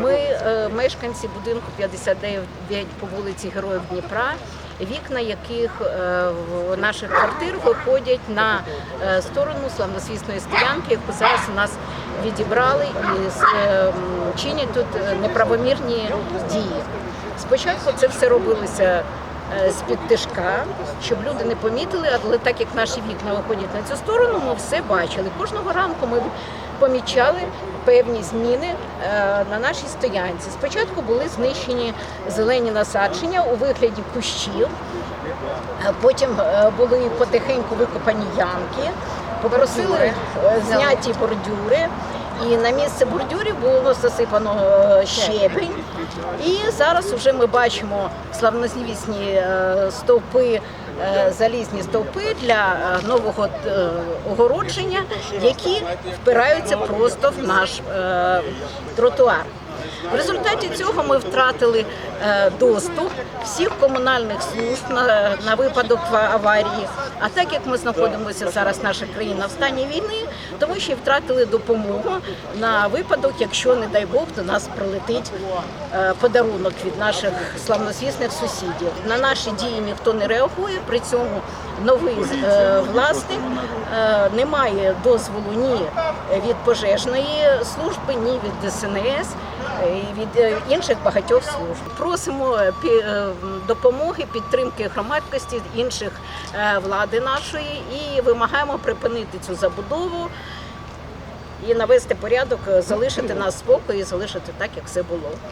Ми е, мешканці будинку 59 по вулиці Героїв Дніпра, вікна яких е, в наших квартир виходять на е, сторону славнозвісної стоянки, яку зараз у нас відібрали і чинять тут неправомірні дії. Спочатку це все робилося з-під тишка, щоб люди не помітили, але так як наші вікна виходять на цю сторону, ми все бачили. Кожного ранку ми помічали певні зміни на нашій стоянці. Спочатку були знищені зелені насадження у вигляді кущів, потім е, були потихеньку викопані ямки, попросили е, зняті бордюри. І на місце бордюрів було засипано е, щебень. І зараз вже ми бачимо славнозвісні е, стовпи, е, залізні стовпи для нового огородження, які впираються просто в наш тротуар. В результаті цього ми втратили е, доступ всіх комунальних служб на, на випадок аварії. А так як ми знаходимося зараз, наша країна в стані війни, тому що й втратили допомогу на випадок, якщо, не дай Бог, до нас прилетить е, подарунок від наших славнозвісних сусідів. На наші дії ніхто не реагує. При цьому новий е, власник не має дозволу ні від пожежної служби, ні від ДСНС і від е, інших багатьох служб. Просимо е, е, допомоги, підтримки громадськості інших влади нашої і вимагаємо припинити цю забудову і навести порядок, залишити нас спокій і залишити так, як все було.